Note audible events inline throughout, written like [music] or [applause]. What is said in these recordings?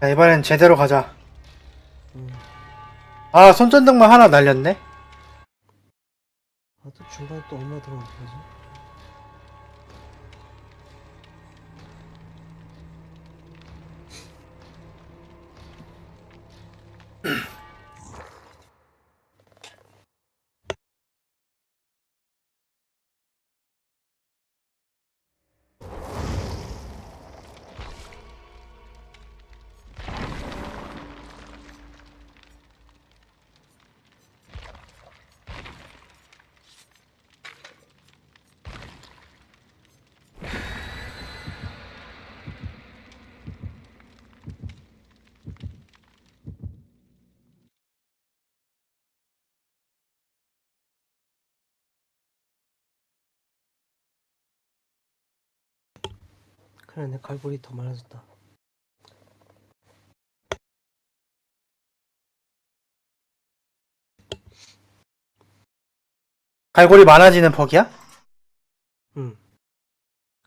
자, 이번엔 제대로 가자. 음. 아, 손전등만 하나 날렸네? 아, 또 중간에 또 얼마 어떡하지? 내 갈고리 더 많아졌다. 갈고리 많아지는 퍽이야? 응.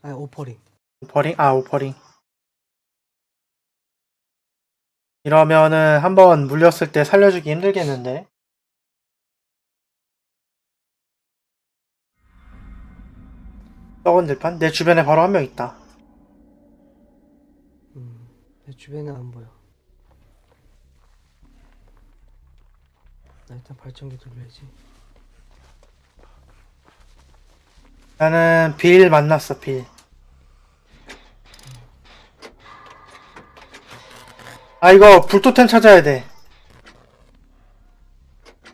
아, 오퍼링. 오퍼링? 아, 오퍼링. 이러면은 한번 물렸을 때 살려주기 힘들겠는데? 썩은 들판? 내 주변에 바로 한 명 있다. 주변에 안 보여. 나 일단 발전기 돌려야지. 나는 빌 만났어, 빌. 아, 이거 불토템 찾아야 돼.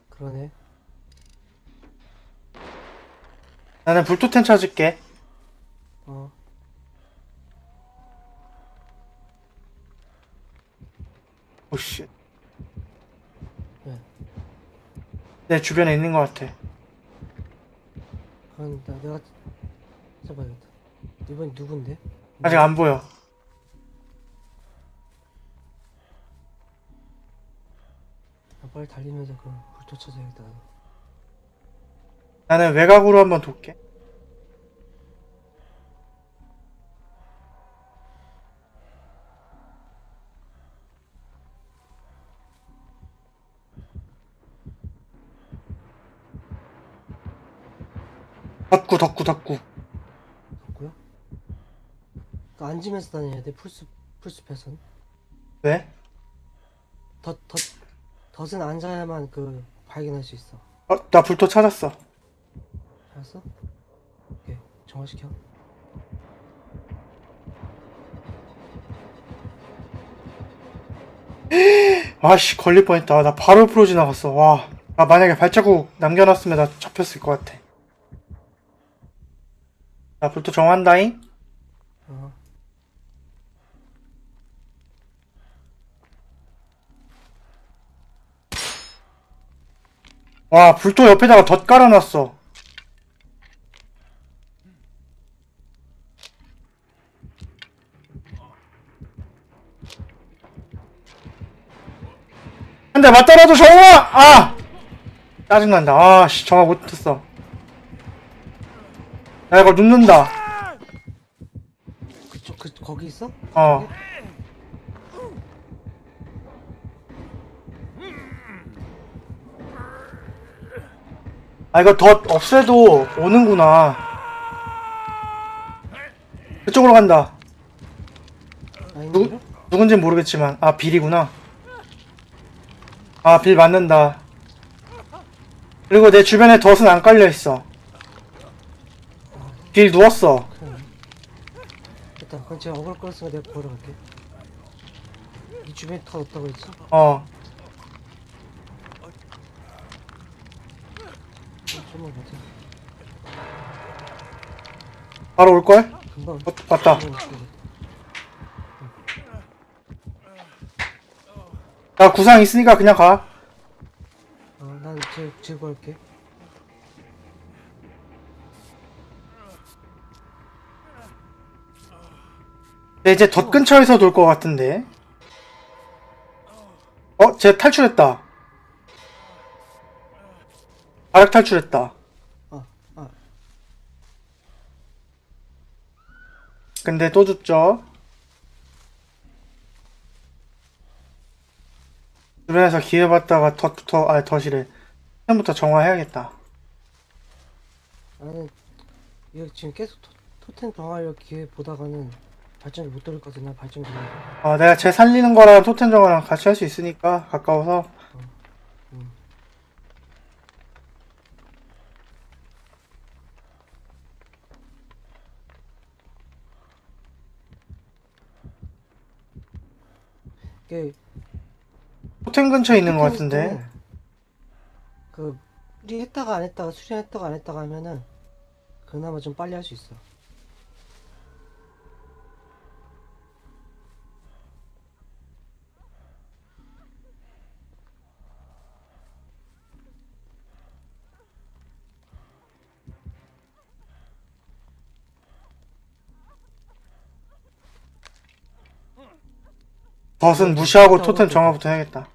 그러네. 나는 불토템 찾을게. 어. 오씨. 왜? 내 주변에 있는 것 같아. 그럼 나 내가 찾아봐야겠다. 이번엔 누군데? 아직 안 보여. 아, 빨리 달리면서 찾아야겠다. 나도. 나는 외곽으로 한번 돌게. 덕구, 덕구, 덕구. 없고요. 그 앉으면서 다녀야 돼. 풀숲 풀숲에선. 왜? 덧, 덧, 덧은 앉아야만 그 발견할 수 있어. 어, 나 불토 찾았어. 알았어? 오케이. 정화시켜. [gasps] 아씨, 걸릴 뻔했다. 나 바로 옆으로 지나갔어. 와. 나 만약에 발자국 남겨놨으면 나 잡혔을 것 같아. 나 불토 정한다잉? 어. 와, 불토 옆에다가 덧 깔아놨어. 한대 맞더라도 정아! 아! 짜증난다. 아, 씨, 정아 못했어. 나 이거 눕는다. 그쪽 그 거기 있어? 어. 아, 이거 덧 없애도 오는구나. 그쪽으로 간다. 아닌데? 누군진 모르겠지만. 아, 빌이구나. 아, 빌 맞는다. 그리고 내 주변에 덧은 안 깔려있어. 빌 누웠어. 일단 그럼 제가 어글 끌었으니까 내가 보러 갈게. 이 주변에 더 없다고 했지? 어. 좀만 가자. 바로 올걸? 금방. 어, 맞다. 금방 올게. 나 구상 있으니까 그냥 가. 어, 난 제, 제거할게. 네, 이제 덧 근처에서 돌 것 같은데. 어, 쟤 탈출했다. 아락 탈출했다. 근데 또 죽죠. 주변에서 기회 봤다가 덫부터 아 덫이래 토템부터 정화해야겠다 나는 이거 지금 계속 토, 토템 정하려 기회 보다가는 발전기 못 같아 나 발전기 어, 내가 쟤 살리는 거랑 토템 정화랑 같이 할 수 있으니까 가까워서 음. 이게 토템 근처에 있는 것 같은데 그 우리 했다가 안 했다가 수리했다가 안 했다가 하면은 그나마 좀 빨리 할 수 있어. 덫은 무시하고 토템 정화부터 해야겠다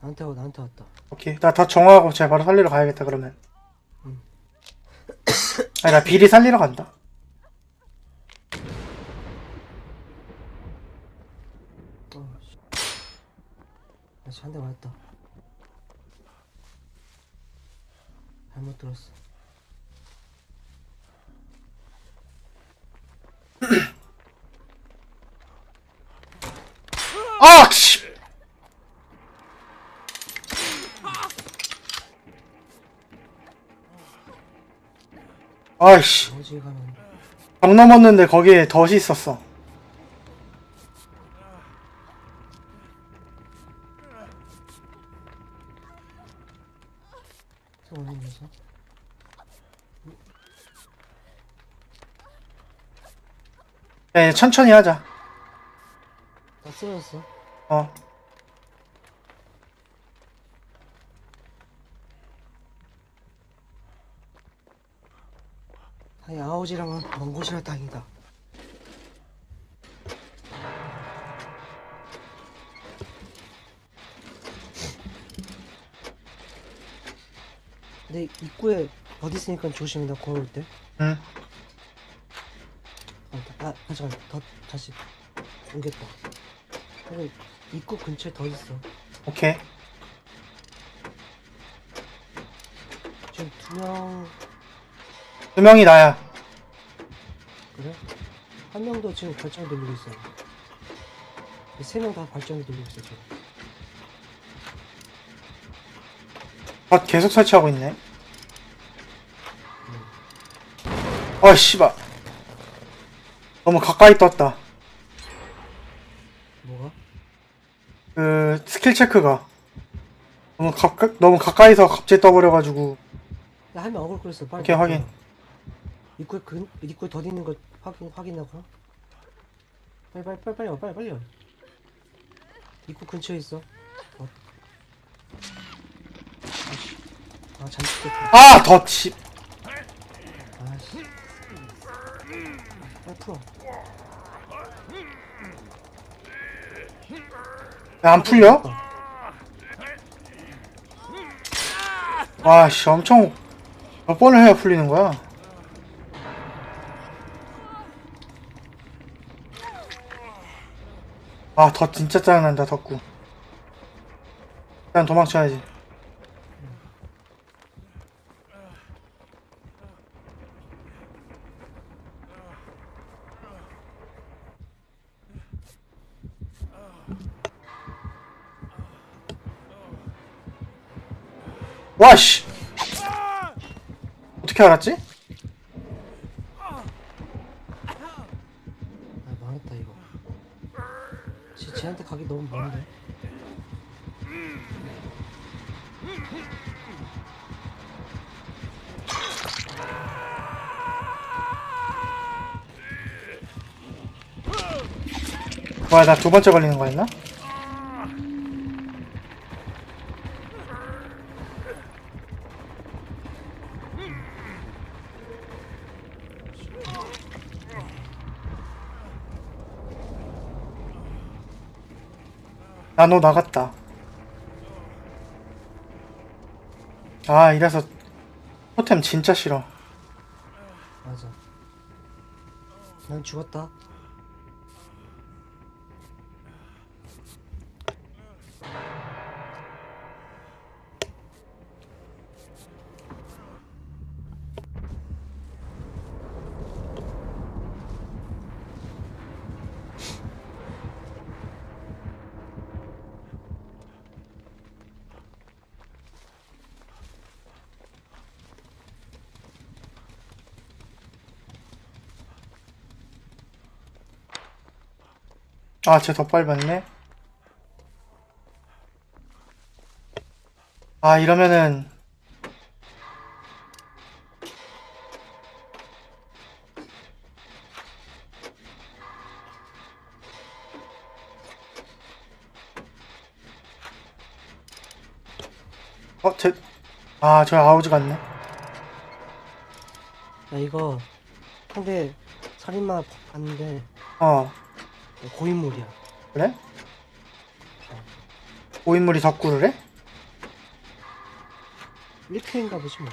나한테 와 나한테 왔다. 오케이 나덫 정화하고 쟤 바로 살리러 가야겠다 그러면 음. 아니 나 비리 살리러 간다 어, 씨. 다시 한대 맞았다. 잘못 들었어. 아! 씨! 아이씨 어디 벽 넘었는데 거기에 덫이 있었어 이제 천천히 하자 다 쓰러졌어. 어 아니 아우지랑은 먼 곳이라 다행이다. 근데 입구에 어디 있으니까 나 걸어올 때. 응. 아, 아 잠깐 더 다시 옮겼다. 여기 입구 근처에 더 있어. 오케이 지금 두 명 두 명이 나야 그래? 한 명도 지금 발전기 돌리고 있어. 세 명 다 발전기 돌리고 있어 지금. 덫 계속 설치하고 있네 아 씨발 너무 가까이 떴다 뭐가? 그 스킬 체크가 너무 가까 너무 가까이서 갑자기 떠버려가지고 야, 한명 어글 끌었어. 빨리. 오케이, 확인. 입구에 근 입구에 더 있는 거 확인 확인하고. 빨리 빨리 빨리 빨리 와 빨리 빨리 와. 입구 근처에 있어. 어. 아씨. 아 잠시겠다. 아 덫이 아씨. 빨리 풀어. 야, 안 풀려? 와씨 엄청 몇 번을 해야 풀리는 거야? 아덫 진짜 짜증난다 덕구. 일단 도망쳐야지 와씨 어떻게 알았지? 아 망했다 이거. 쟤 쟤한테 가기 너무 먼데. 뭐야 나 두 번째 걸리는 거였나? 나너 나갔다 아 이래서 토템 진짜 싫어 맞아. 난 죽었다. 아, 쟤 더 빨랐네. 아, 이러면은 어, 쟤 아, 저 아우지 같네. 나 이거 상대 살인마 봤는데 어, 고인물이야. 그래? 고인물이 덕구를 해? 1회인가 보지 뭐.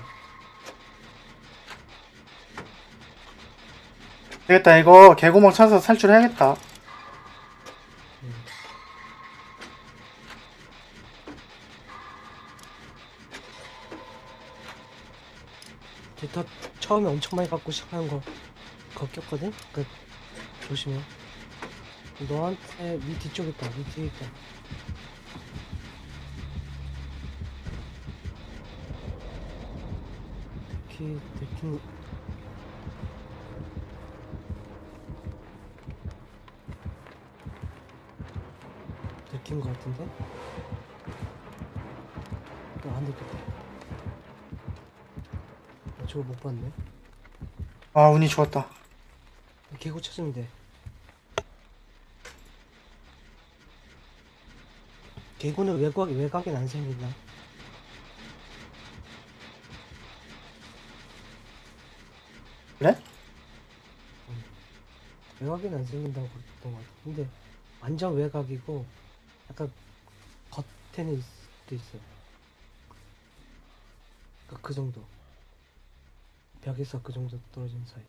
되겠다, 이거 개구멍 찾아서 탈출해야겠다. 데이터 처음에 엄청 많이 갖고 시작하는 거 겪었거든? 그 조심해. 너한테 네 뒤쪽 있다. 네 뒤에 있다. 특히 특히 느낀 것 같은데? 또안. 아, 저거 못 봤네. 아, 운이 좋았다. 개구 찾으면 돼. 개구는 외곽, 외곽엔 안 생긴다. 그래? 외곽엔 안 생긴다고 그랬던 것 같아. 근데 완전 외곽이고 약간 겉에는 있을 수도 있어. 그러니까 그 정도. 벽에서 그 정도 떨어진 사이.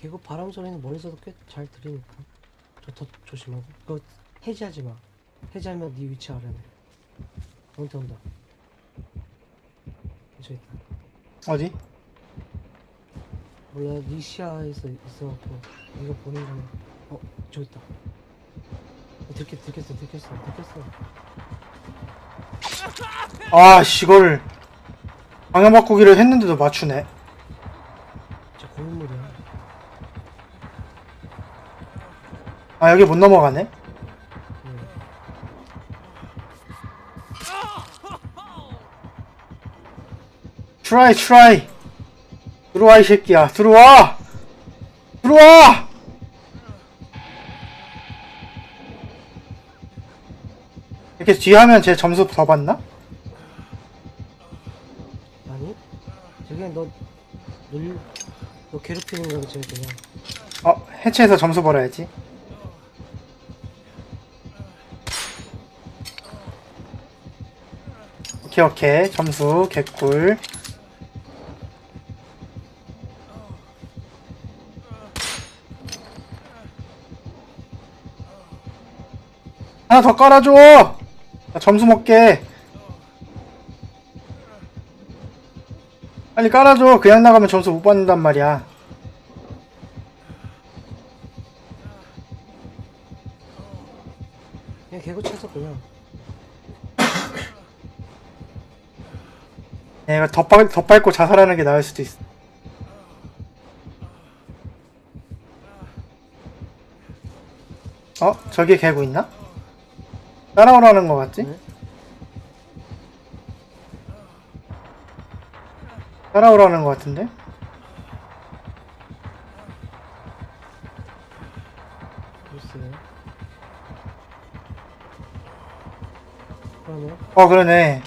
개구 바람 소리는 멀리서도 꽤 잘 들리니까. 저 더 조심하고. 그거 해지하지 마. 해지하면 네 위치 알아내 온다. 온다 저 있다 어디? 몰라. 네 시야에서 있어갖고 이거 보는 거는. 어 저기 있다. 어, 들켰 들켰어 들켰어 들켰어. 아, 씨, 이거를 방향 바꾸기를 했는데도 맞추네. 아, 여기 못 넘어가네. 응. 트라이, 트라이. 들어와, 이 새끼야. 들어와! 들어와! 이렇게 뒤에 하면 제 점수 더 받나? 아니 저게 너 놀, 너 괴롭히는 거지 그냥 어, 해체해서 점수 벌어야지. 오케이. 점수, 개꿀. 하나 더 깔아줘! 나 점수 먹게. 빨리 깔아줘. 그냥 나가면 점수 못 받는단 말이야. 더, 빨, 더 밟고 자살하는 게 나을 수도 있어. 어? 저기에 개구 있나? 따라오라는 것 같지? 네? 따라오라는 것 같은데? 글쎄요 그러네 어, 그러네.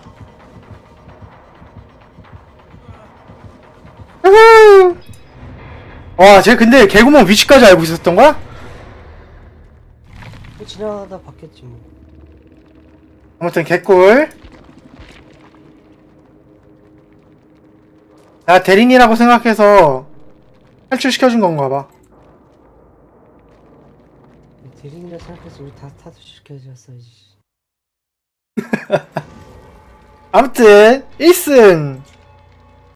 와, 쟤 근데 개구멍 위치까지 알고 있었던 거야? 뭐 지나가다 봤겠지 뭐 아무튼 개꿀. 나 대리인이라고 생각해서 탈출시켜준 건가 봐. 대리인이라 생각해서 우리 다 타투 시켜줬어야지 [laughs] 아무튼 1승